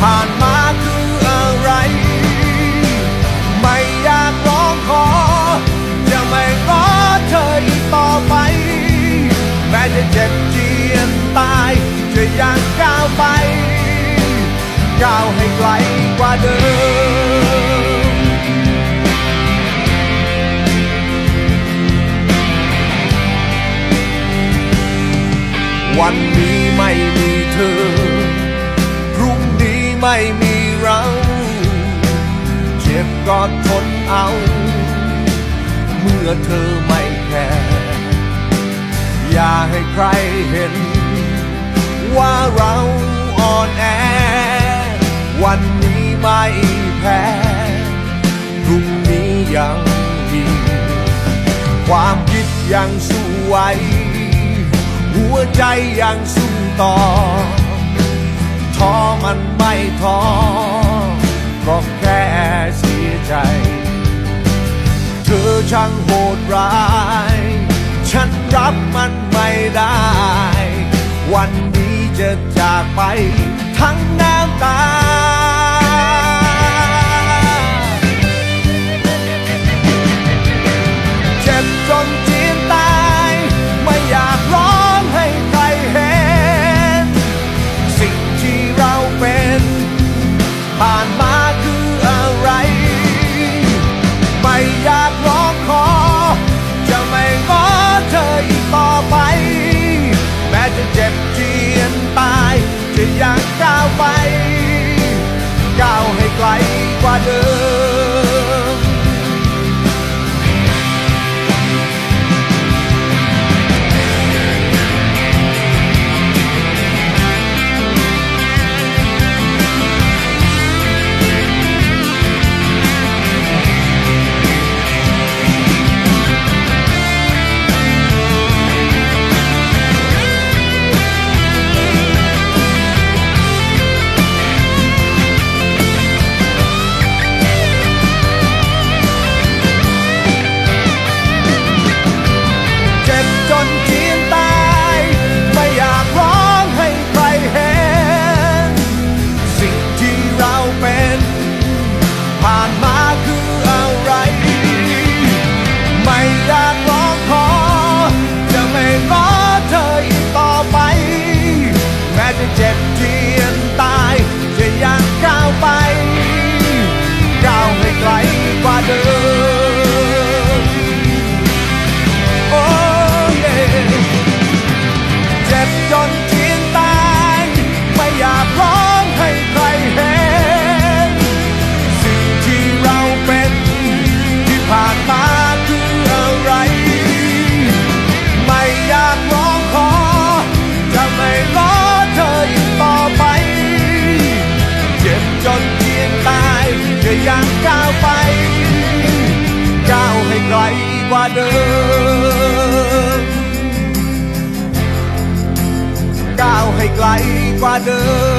ผ่านมาคืออะไร ไม่อยากร้องขอ จะไม่รอเธออีกต่อไป แม้จะเจ็บเจียนตายจะยังก้าวไป ก้าวให้ไกลกว่าเดิมวันนี้ไม่มีเธอ ไม่มีเรา เจ็บก็ทนเอา เมื่อเธอไม่แคร์อย่าให้ใครเห็น ว่าเราอ่อนแอ วันนี้ไม่แพ้พรุ่งนี้ยังมีความคิดยังสู้ไหวหัวใจยังสู้ต่อ ท้อมันไม่ท้อก็แค่เสียใจ เธอช่างโหดร้าย ฉันรับมันไม่ได้ วันนี้จะจากไปทั้งน้ำตา ผ่านมาคืออะไร ไม่อยากร้องขอ จะไม่ง้อเธออีกต่อไป แม้จะเจ็บเจียนตาย จะยังก้าวไป ก้าวให้ไกลกว่าเดิม ยังก้าวไปก้าวให้ไกลกว่าเดิมก้าวให้ไกลกว่าเดิม